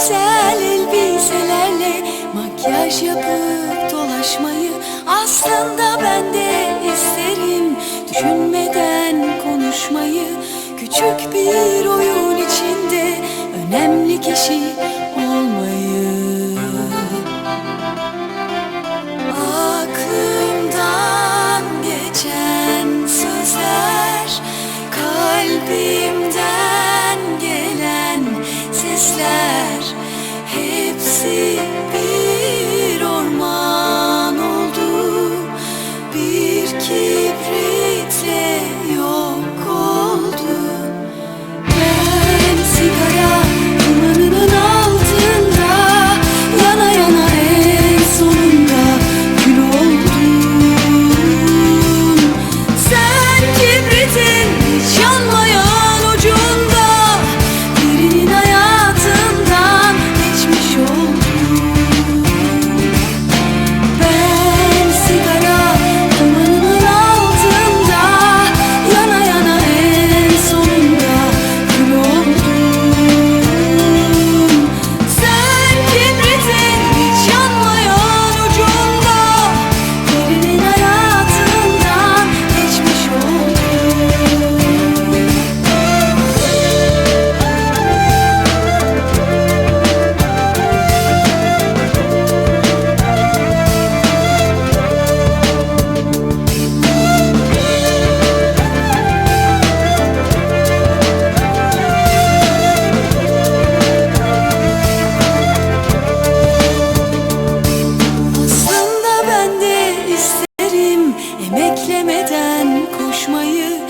güzel elbiselerle Makyaj yapıp dolaşmayı Aslında ben de isterim. Düşünmeden konuşmayı Küçük bir oyun içinde Önemli kişi olmayı. Aklımdan geçen sözler Kalbim se emeklemeden koşmayı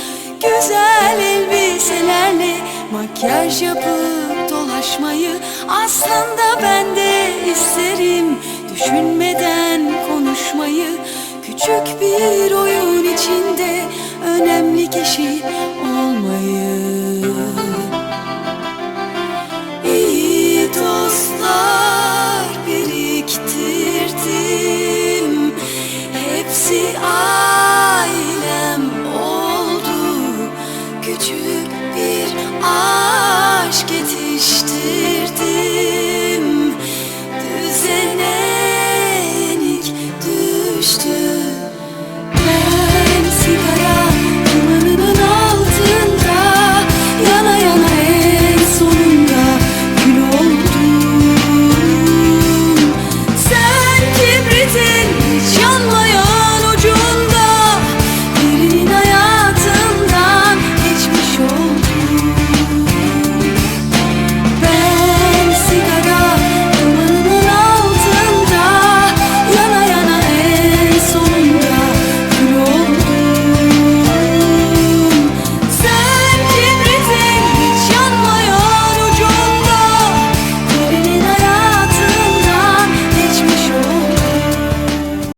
Güzel elbiselerle makyaj yapıp dolaşmayı Aslında ben de isterim. Düşünmeden konuşmayı Küçük bir oyun içinde önemli kişi olmayı